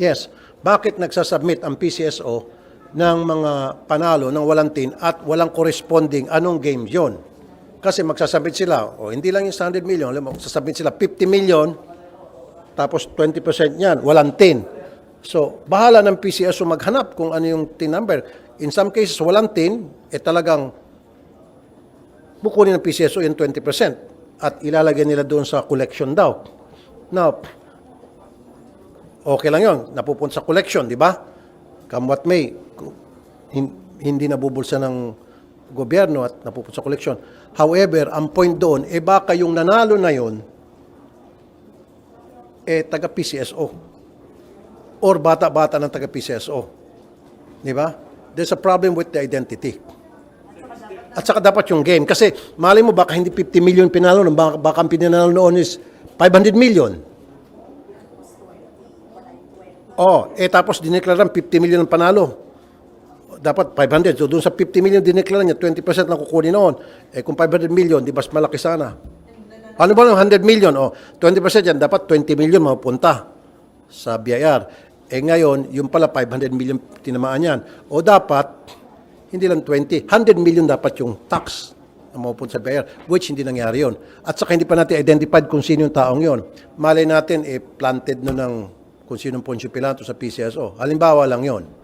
Yes. Bakit nagsasubmit ang PCSO ng mga panalo ng walang tin at walang corresponding anong game yon? Kasi magsasubmit sila, o hindi lang yung 100 million, alam mo, magsasubmit sila 50 million, tapos 20% niyan, walang tin. So, bahala ng PCSO maghanap kung ano yung tin number. In some cases, walang tin, eh talagang bukunin ng PCSO yung 20% at ilalagay nila doon sa collection daw. Now, okay lang yon napupunta sa collection, di ba? Come what may, hindi nabubulsa ng gobyerno at napupunta sa collection. However, ang point doon, eh baka yung nanalo na yon eh taga PCSO or bata-bata ng taga PCSO. Di ba? There's a problem with the identity. At saka dapat yung game. Kasi mali mo baka hindi 50 million pinalo, baka, baka ang pinanalo noon is 500 million. Oh, eh tapos dineklaran 50 million ang panalo. Dapat 500. So doon sa 50 million dineklaran niya, 20% lang kukunin noon. Eh kung 500 million, di mas malaki sana. Ano ba ng 100 million? Oh, 20% yan, dapat 20 million mapupunta sa BIR. Eh ngayon, yung pala 500 million tinamaan yan. O dapat, hindi lang 20, 100 million dapat yung tax na mapupunta sa BIR, which hindi nangyari yon. At saka hindi pa natin identified kung sino yung taong yon. Malay natin, eh, planted no ng kung sinong Poncio Pilato sa PCSO. Halimbawa lang yon.